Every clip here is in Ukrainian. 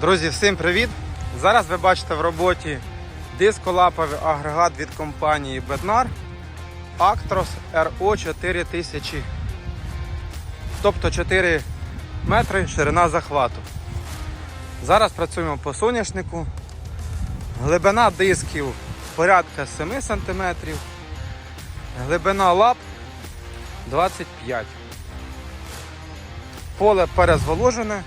Друзі, всім привіт! Зараз ви бачите в роботі дисколаповий агрегат від компанії Bednar Actros RO 4000. Тобто 4 метри ширина захвату. Зараз працюємо по соняшнику. Глибина дисків порядка 7 см. Глибина лап 25 Поле перезволожене.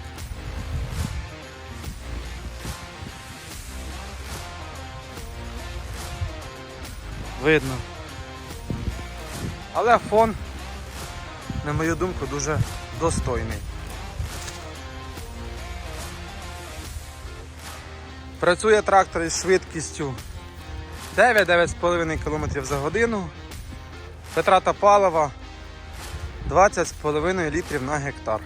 Видно. Але фон, на мою думку, дуже достойний. Працює трактор із швидкістю 9-9,5 км за годину. Витрата палива 20,5 літрів на гектар.